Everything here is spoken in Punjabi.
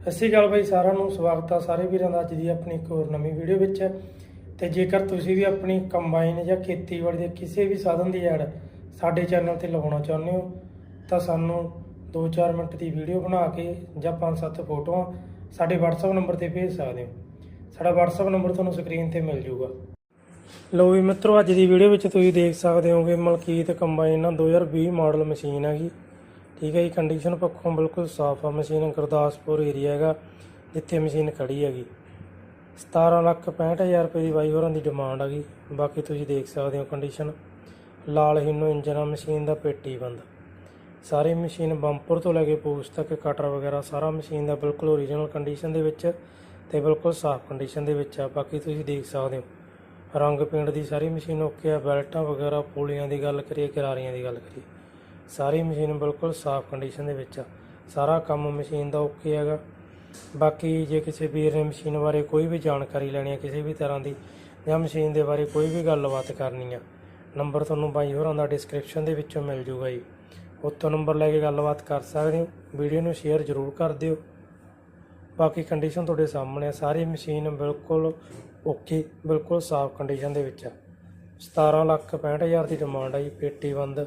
ਸਤਿ ਸ਼੍ਰੀ ਅਕਾਲ ਬਾਈ, ਸਾਰਿਆਂ ਨੂੰ ਸਵਾਗਤ ਆ ਸਾਰੇ ਵੀਰਾਂ ਦਾ ਅੱਜ ਦੀ ਆਪਣੀ ਇੱਕ ਹੋਰ ਨਵੀਂ ਵੀਡੀਓ ਵਿੱਚ। ਤੇ ਜੇਕਰ ਤੁਸੀਂ ਵੀ ਆਪਣੀ ਕੰਬਾਈਨ ਜਾਂ ਖੇਤੀਬਾੜੀ ਦੇ ਕਿਸੇ ਵੀ ਸਾਧਨ ਦੀ ਐਡ ਸਾਡੇ ਚੈਨਲ ਤੇ ਲਗਾਉਣਾ ਚਾਹੁੰਦੇ ਹੋ, ਤਾਂ ਸਾਨੂੰ 2-4 ਮਿੰਟ ਦੀ ਵੀਡੀਓ ਬਣਾ ਕੇ ਜਾਂ 5-7 ਫੋਟੋਆਂ ਸਾਡੇ WhatsApp ਨੰਬਰ ਤੇ ਭੇਜ ਸਕਦੇ ਹੋ। ਸਾਡਾ WhatsApp ਨੰਬਰ ਤੁਹਾਨੂੰ ਸਕਰੀਨ ਤੇ ਮਿਲ ਜਾਊਗਾ ਲੋ ਵੀ ਮਿੱਤਰੋ, ਅੱਜ ਦੀ ਵੀਡੀਓ ਵਿੱਚ ਤੁਸੀਂ ਦੇਖ ਸਕਦੇ ਹੋਗੇ ਮਲਕੀਤ ਕੰਬਾਈਨ ਨਾਲ 2020 ਮਾਡਲ ਮਸ਼ੀਨ ਹੈਗੀ। ਠੀਕ ਹੈ ਜੀ ਕੰਡੀਸ਼ਨ ਪੱਖੋਂ ਬਿਲਕੁਲ ਸਾਫ਼ ਆ। ਮਸ਼ੀਨ ਗੁਰਦਾਸਪੁਰ ਏਰੀਆ ਹੈਗਾ, ਜਿੱਥੇ ਮਸ਼ੀਨ ਖੜੀ ਹੈਗੀ। 17 ਲੱਖ 65000 ਰੁਪਏ ਦੀ ਬਾਈ ਹੋਰਾਂ ਦੀ ਡਿਮਾਂਡ ਹੈਗੀ ਬਾਕੀ ਤੁਸੀਂ ਦੇਖ ਸਕਦੇ ਹੋ ਕੰਡੀਸ਼ਨ ਲਾਲ ਹਿੰਨੋ ਇੰਜਨ ਆ ਮਸ਼ੀਨ ਦਾ ਪੇਟੀ ਬੰਦ। ਸਾਰੀ ਮਸ਼ੀਨ ਬੰਪਰ ਤੋਂ ਲੈ ਕੇ ਪੂਛ ਤੱਕ ਕਟਰ ਵਗੈਰਾ, ਸਾਰਾ ਮਸ਼ੀਨ ਦਾ ਬਿਲਕੁਲ ਓਰੀਜਨਲ ਕੰਡੀਸ਼ਨ ਦੇ ਵਿੱਚ ਤੇ ਬਿਲਕੁਲ ਸਾਫ਼ ਕੰਡੀਸ਼ਨ ਦੇ ਵਿੱਚ ਆ। ਬਾਕੀ ਤੁਸੀਂ ਦੇਖ ਸਕਦੇ ਹੋ ਰੰਗ ਪੇਂਟ ਦੀ ਸਾਰੀ ਮਸ਼ੀਨ ਓਕੇ ਆ। ਬੈਲਟਾਂ ਵਗੈਰਾ, ਪੋਲੀਆਂ ਦੀ ਗੱਲ ਕਰੀਏ, ਕਿਰਾਰੀਆਂ ਦੀ ਗੱਲ ਕਰੀਏ। ਸਾਰੀ ਮਸ਼ੀਨ ਬਿਲਕੁਲ ਸਾਫ਼ ਕੰਡੀਸ਼ਨ ਦੇ ਵਿੱਚ ਆ। ਸਾਰਾ ਕੰਮ ਮਸ਼ੀਨ ਦਾ ਓਕੇ ਹੈਗਾ। ਬਾਕੀ ਜੇ ਕਿਸੇ ਵੀਰ ਨੇ ਮਸ਼ੀਨ ਬਾਰੇ ਕੋਈ ਵੀ ਜਾਣਕਾਰੀ ਲੈਣੀ ਹੈ ਕਿਸੇ ਵੀ ਤਰ੍ਹਾਂ ਦੀ, ਜਾਂ ਮਸ਼ੀਨ ਦੇ ਬਾਰੇ ਕੋਈ ਵੀ ਗੱਲਬਾਤ ਕਰਨੀ ਆ, ਨੰਬਰ ਤੁਹਾਨੂੰ ਬਾਈ ਹੋਰਾਂ ਦਾ ਡਿਸਕ੍ਰਿਪਸ਼ਨ ਦੇ ਵਿੱਚੋਂ ਮਿਲ ਜੂਗਾ ਜੀ। ਉੱਥੋਂ ਨੰਬਰ ਲੈ ਕੇ ਗੱਲਬਾਤ ਕਰ ਸਕਦੇ ਹੋ। ਵੀਡੀਓ ਨੂੰ ਸ਼ੇਅਰ ਜ਼ਰੂਰ ਕਰ ਦਿਓ। ਬਾਕੀ ਕੰਡੀਸ਼ਨ ਤੁਹਾਡੇ ਸਾਹਮਣੇ ਆ। ਸਾਰੀ ਮਸ਼ੀਨ ਬਿਲਕੁਲ ਓਕੇ ਬਿਲਕੁਲ ਸਾਫ਼ ਕੰਡੀਸ਼ਨ ਦੇ ਵਿੱਚ ਆ। 17 ਲੱਖ 65000 ਦੀ ਡਿਮਾਂਡ ਆ ਜੀ, ਪੇਟੀ ਬੰਦ।